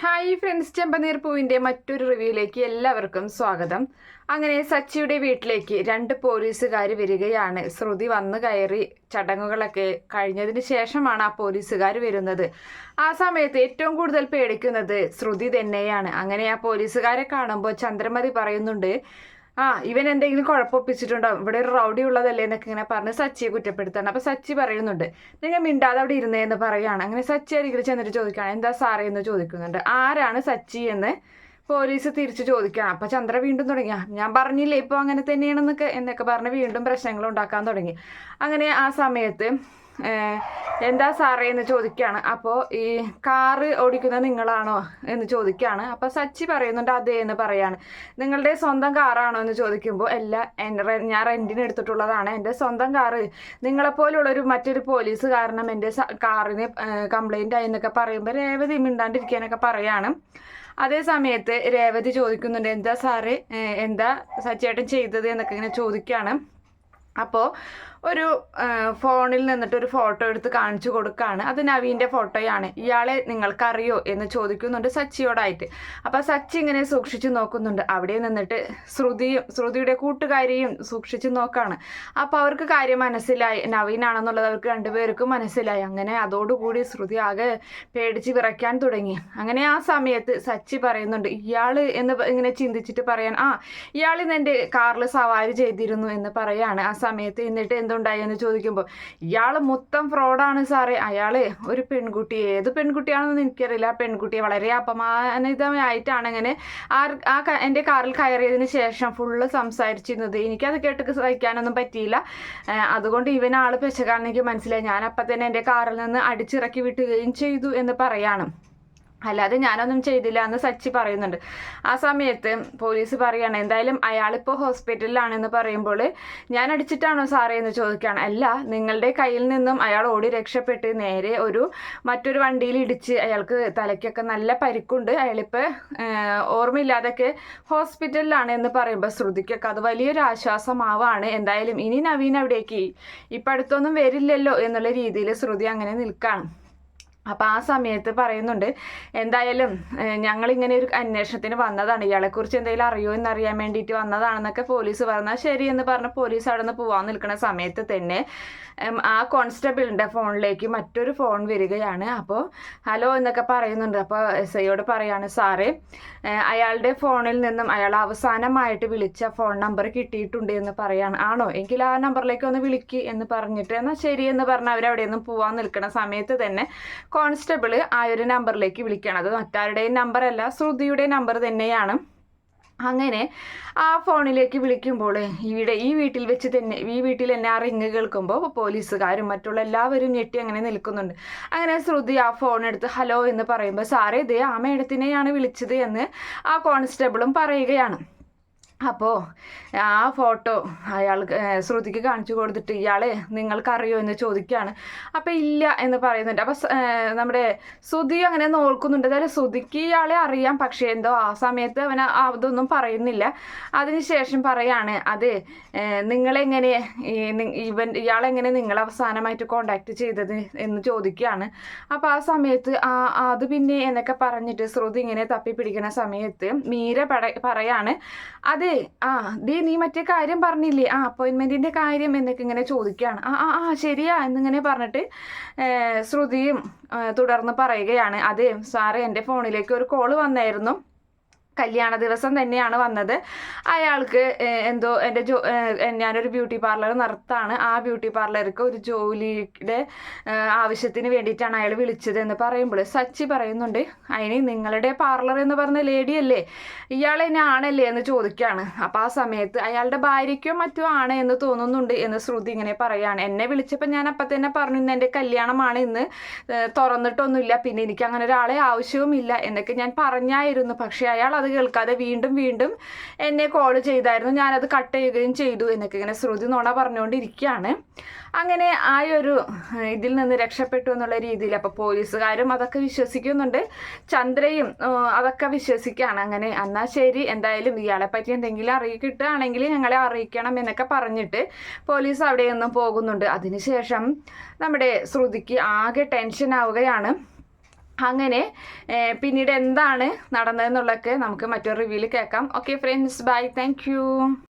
Hi friends ചെമ്പനീർ പൂവിന്റെ മറ്റൊരു റിവ്യൂയിലേക്ക് എല്ലാവർക്കും സ്വാഗതം. അങ്ങനെ സച്ചിയുടെ വീട്ടിലേക്ക് രണ്ട് പോലീസുകാർ വരികയാണ്. ശ്രുതി വന്ന് കയറി ചടങ്ങുകളൊക്കെ കഴിഞ്ഞതിന് ശേഷമാണ് ആ പോലീസുകാർ വരുന്നത്. ആ സമയത്ത് ഏറ്റവും കൂടുതൽ പേടിക്കുന്നത് ശ്രുതി തന്നെയാണ്. അങ്ങനെ ആ പോലീസുകാരെ കാണുമ്പോൾ ചന്ദ്രമതി പറയുന്നുണ്ട് ആ ഇവൻ എന്തെങ്കിലും കുഴപ്പമൊപ്പിച്ചിട്ടുണ്ടാവും ഇവിടെ ഒരു റൗഡി ഉള്ളതല്ലേ എന്നൊക്കെ ഇങ്ങനെ പറഞ്ഞ് സച്ചിയെ കുറ്റപ്പെടുത്താണ് അപ്പൊ സച്ചി പറയുന്നുണ്ട് നിങ്ങൾ മിണ്ടാതെ അവിടെ ഇരുന്നേ എന്ന് പറയാണ് അങ്ങനെ സച്ചി അരികിൽ ചെന്നിട്ട് ചോദിക്കുകയാണ് എന്താ സാറേ? എന്ന് ചോദിക്കുന്നുണ്ട്. ആരാണ് സച്ചി എന്ന് പോലീസ് തിരിച്ചു ചോദിക്കണം. അപ്പൊ ചന്ദ്ര വീണ്ടും തുടങ്ങി. ഞാൻ പറഞ്ഞില്ലേ ഇപ്പൊ അങ്ങനെ തന്നെയാണെന്നൊക്കെ? എന്നൊക്കെ പറഞ്ഞ് വീണ്ടും പ്രശ്നങ്ങൾ ഉണ്ടാക്കാൻ തുടങ്ങി. അങ്ങനെ ആ സമയത്ത് എന്താ സാറേ? എന്ന് ചോദിക്കുകയാണ്. അപ്പോൾ ഈ കാറ് ഓടിക്കുന്നത് നിങ്ങളാണോ? എന്ന് ചോദിക്കുകയാണ്. അപ്പോൾ സച്ചി പറയുന്നുണ്ട് അതെ എന്ന് പറയാണ്. നിങ്ങളുടെ സ്വന്തം കാറാണോ? എന്ന് ചോദിക്കുമ്പോൾ അല്ല എന്റെ ഞാൻ റെന്റിന് എടുത്തിട്ടുള്ളതാണ്. എന്റെ സ്വന്തം കാറ്. നിങ്ങളെപ്പോലുള്ളൊരു മറ്റൊരു പോലീസ് കാരണം എന്റെ കാറിന് കംപ്ലൈന്റ് ആയി എന്നൊക്കെ പറയുമ്പോൾ രേവതി മിണ്ടാണ്ടിരിക്കാനൊക്കെ പറയാണ്. അതേ സമയത്ത് രേവതി ചോദിക്കുന്നുണ്ട് എന്താ സാറ് എന്താ സച്ചേട്ടൻ ചെയ്തത്? എന്നൊക്കെ ഇങ്ങനെ ചോദിക്കുകയാണ് അപ്പോൾ ഒരു ഫോണിൽ നിന്നിട്ട് ഒരു ഫോട്ടോ എടുത്ത് കാണിച്ചു കൊടുക്കുകയാണ് അത് നവീന്റെ ഫോട്ടോയാണ്. ഇയാളെ നിങ്ങൾക്കറിയോ എന്ന് ചോദിക്കുന്നുണ്ട് സച്ചിയോടായിട്ട്. അപ്പോൾ സച്ചി ഇങ്ങനെ സൂക്ഷിച്ചു നോക്കുന്നുണ്ട്. അവിടെ നിന്നിട്ട് ശ്രുതിയും ശ്രുതിയുടെ കൂട്ടുകാരിയും സൂക്ഷിച്ചു നോക്കാണ്. അപ്പോൾ അവർക്ക് കാര്യം മനസ്സിലായി. നവീനാണെന്നുള്ളത് അവർക്ക് രണ്ടുപേർക്കും മനസ്സിലായി. അങ്ങനെ അതോടുകൂടി ശ്രുതി ആകെ പേടിച്ച് വിറയ്ക്കാൻ തുടങ്ങി. അങ്ങനെ ആ സമയത്ത് സച്ചി പറയുന്നുണ്ട് ഇയാൾ എന്ന് ഇങ്ങനെ ചിന്തിച്ചിട്ട് പറയാൻ ആ ഇയാൾ ഇന്ന് എന്റെ കാറിൽ സവാരി ചെയ്തിരുന്നു എന്ന് പറയാണ്. ആ സമയത്ത് എന്നിട്ട് എന്തുണ്ടായി എന്ന് ചോദിക്കുമ്പോൾ ഇയാൾ മൊത്തം ഫ്രോഡാണ് സാറേ. അയാൾ ഒരു പെൺകുട്ടി. ഏത് പെൺകുട്ടിയാണെന്ന് എനിക്കറിയില്ല. ആ പെൺകുട്ടിയെ വളരെ അപമാനിതമായിട്ടാണ് അങ്ങനെ ആ ആ എന്റെ കാറിൽ കയറിയതിന് ശേഷം ഫുള്ള് സംസാരിച്ചിരുന്നത്. എനിക്കത് കേട്ട് സഹിക്കാനൊന്നും പറ്റിയില്ല. അതുകൊണ്ട് ഇവൻ പെശകാണെന്ന് എനിക്ക് മനസ്സിലായി. ഞാൻ അപ്പം തന്നെ എന്റെ കാറിൽ നിന്ന് അടിച്ചിറക്കി വിട്ടുകയും ചെയ്തു എന്ന് പറയാണ്. അല്ലാതെ ഞാനൊന്നും ചെയ്തില്ല എന്ന് സച്ചി പറയുന്നുണ്ട്. ആ സമയത്ത് പോലീസ് പറയാണ് എന്തായാലും അയാളിപ്പോൾ ഹോസ്പിറ്റലിലാണെന്ന് പറയുമ്പോൾ ഞാൻ അടിച്ചിട്ടാണോ സാറേ എന്ന് ചോദിക്കുകയാണ്. അല്ല നിങ്ങളുടെ കയ്യിൽ നിന്നും അയാൾ ഓടി രക്ഷപ്പെട്ട് നേരെ ഒരു മറ്റൊരു വണ്ടിയിൽ ഇടിച്ച് അയാൾക്ക് തലയ്ക്കൊക്കെ നല്ല പരിക്കുണ്ട്. അയാളിപ്പോൾ ഓർമ്മയില്ലാതൊക്കെ ഹോസ്പിറ്റലിലാണ് എന്ന് പറയുമ്പോൾ ശ്രുതിക്കൊക്കെ അത് വലിയൊരു ആശ്വാസമാവാണ്. എന്തായാലും ഇനി നവീൻ അവിടേക്ക് ഇപ്പം അടുത്തൊന്നും വരില്ലല്ലോ എന്നുള്ള രീതിയിൽ ശ്രുതി അങ്ങനെ നിൽക്കുകയാണ് അപ്പം ആ സമയത്ത് പറയുന്നുണ്ട് എന്തായാലും ഞങ്ങൾ ഇങ്ങനെ ഒരു അന്വേഷണത്തിന് വന്നതാണ്. ഇയാളെക്കുറിച്ച് എന്തെങ്കിലും അറിയോ എന്നറിയാൻ വേണ്ടിയിട്ട് വന്നതാണെന്നൊക്കെ പോലീസ് പറഞ്ഞാൽ ശരി എന്ന് പറഞ്ഞ് പോലീസ് അവിടെ നിന്ന് പോകാൻ നിൽക്കുന്ന സമയത്ത് തന്നെ ആ കോൺസ്റ്റബിളിന്റെ ഫോണിലേക്ക് മറ്റൊരു ഫോൺ വരികയാണ്. അപ്പോൾ ഹലോ എന്നൊക്കെ പറയുന്നുണ്ട്. അപ്പോൾ എസ് ഐയോട് പറയാണ് സാറേ അയാളുടെ ഫോണിൽ നിന്നും അയാൾ അവസാനമായിട്ട് വിളിച്ച ഫോൺ നമ്പർ കിട്ടിയിട്ടുണ്ട് എന്ന് പറയാണ്. ആണോ? എങ്കിൽ ആ നമ്പറിലേക്ക് ഒന്ന് വിളിക്ക് എന്ന് പറഞ്ഞിട്ട് എന്നാൽ ശരി എന്ന് പറഞ്ഞ് അവരവിടെ നിന്നും പോകാൻ നിൽക്കുന്ന സമയത്ത് തന്നെ കോൺസ്റ്റബിൾ ആ ഒരു നമ്പറിലേക്ക് വിളിക്കണം. അത് മറ്റാരുടെയും നമ്പറല്ല ശ്രുതിയുടെ നമ്പർ തന്നെയാണ്. അങ്ങനെ ആ ഫോണിലേക്ക് വിളിക്കുമ്പോൾ ഇവിടെ ഈ വീട്ടിൽ വെച്ച് തന്നെ ഈ വീട്ടിൽ തന്നെ ആ റിങ് കേൾക്കുമ്പോൾ പോലീസുകാരും മറ്റുള്ള എല്ലാവരും ഞെട്ടി അങ്ങനെ നിൽക്കുന്നുണ്ട്. അങ്ങനെ ശ്രുതി ആ ഫോൺ എടുത്ത് ഹലോ എന്ന് പറയുമ്പോൾ സാറേ ഇതേ ആ മേഡത്തിനെയാണ് വിളിച്ചത് എന്ന് ആ കോൺസ്റ്റബിളും പറയുകയാണ്. അപ്പോൾ ആ ഫോട്ടോ അയാൾ ശ്രുതിക്ക് കാണിച്ചു കൊടുത്തിട്ട് ഇയാളെ നിങ്ങൾക്കറിയോ എന്ന് ചോദിക്കുകയാണ്. അപ്പോൾ ഇല്ല എന്ന് പറയുന്നുണ്ട്. അപ്പോൾ നമ്മുടെ ശ്രുതി അങ്ങനെ നോക്കുന്നുണ്ട്. അതായത് ശ്രുതിക്ക് ഇയാളെ അറിയാം. പക്ഷേ എന്തോ ആ സമയത്ത് അവൻ അതൊന്നും പറയുന്നില്ല. അതിനുശേഷം പറയാണ് അത് നിങ്ങളെങ്ങനെ ഇവൻ ഇയാളെങ്ങനെ നിങ്ങൾ അവസാനമായിട്ട് കോണ്ടാക്ട് ചെയ്തത്? എന്ന് ചോദിക്കുകയാണ്. അപ്പോൾ ആ സമയത്ത് ആ അത് പിന്നെ എന്നൊക്കെ പറഞ്ഞിട്ട് ശ്രുതി ഇങ്ങനെ തപ്പി പിടിക്കുന്ന സമയത്ത് മീര പറയാണ് അതെ ആ ദേ നീ മറ്റേ കാര്യം പറഞ്ഞില്ലേ? ആ അപ്പോയിൻമെന്റിന്റെ കാര്യം എന്നൊക്കെ ഇങ്ങനെ ചോദിക്കുകയാണ്. ആ ആ ആ ശരിയാ എന്നിങ്ങനെ പറഞ്ഞിട്ട് ശ്രുതിയും തുടർന്ന് പറയുകയാണ്. അതെ സാറേ എന്റെ ഫോണിലേക്ക് ഒരു കോൾ വന്നായിരുന്നു. കല്യാണ ദിവസം തന്നെയാണ് വന്നത്. അയാൾക്ക് എന്തോ എന്റെ ജോ ഞാനൊരു ബ്യൂട്ടി പാർലർ നടത്താണ്. ആ ബ്യൂട്ടി പാർലർക്ക് ഒരു ജോലിയുടെ ആവശ്യത്തിന് വേണ്ടിയിട്ടാണ് അയാൾ വിളിച്ചത് എന്ന് പറയുമ്പോൾ സച്ചി പറയുന്നുണ്ട് അതിന് നിങ്ങളുടെ പാർലർ എന്ന് പറഞ്ഞ ലേഡിയല്ലേ ഇയാൾ എന്നെ ആണല്ലേ? എന്ന് ചോദിക്കുകയാണ്. അപ്പോൾ ആ സമയത്ത് അയാളുടെ ഭാര്യയ്ക്കോ മറ്റോ ആണ് എന്ന് തോന്നുന്നുണ്ട് എന്ന് ശ്രുതി ഇങ്ങനെ പറയുകയാണ്. എന്നെ വിളിച്ചപ്പോൾ ഞാൻ അപ്പം തന്നെ പറഞ്ഞു ഇന്ന് എന്റെ കല്യാണമാണ് ഇന്ന്. തുറന്നിട്ടൊന്നുമില്ല. പിന്നെ എനിക്ക് അങ്ങനെ ഒരാളെ ആവശ്യവുമില്ല എന്നൊക്കെ ഞാൻ പറഞ്ഞായിരുന്നു. പക്ഷേ അയാൾ അത് കേൾക്കാതെ വീണ്ടും വീണ്ടും എന്നെ കോൾ ചെയ്തായിരുന്നു. ഞാനത് കട്ട് ചെയ്യുകയും ചെയ്തു എന്നൊക്കെ ഇങ്ങനെ ശ്രുതി നോണ പറഞ്ഞുകൊണ്ടിരിക്കുകയാണ്. അങ്ങനെ ആ ഒരു ഇതിൽ നിന്ന് രക്ഷപ്പെട്ടു എന്നുള്ള രീതിയിൽ അപ്പോൾ പോലീസുകാരും അതൊക്കെ വിശ്വസിക്കുന്നുണ്ട്. ചന്ദ്രയും അതൊക്കെ വിശ്വസിക്കുകയാണ്. അങ്ങനെ എന്നാൽ ശരി എന്തായാലും ഇയാളെ പറ്റി എന്തെങ്കിലും അറിയി കിട്ടുകയാണെങ്കിൽ ഞങ്ങളെ അറിയിക്കണം എന്നൊക്കെ പറഞ്ഞിട്ട് പോലീസ് അവിടെ നിന്നും പോകുന്നുണ്ട് അതിനുശേഷം നമ്മുടെ ശ്രുതിക്ക് ആകെ ടെൻഷൻ ആവുകയാണ്. അങ്ങനെ പിന്നീട് എന്താണ് നടന്നതെന്നുള്ളതൊക്കെ നമുക്ക് മറ്റൊരു റിവ്യൂവിൽ കേൾക്കാം. Okay friends bye thank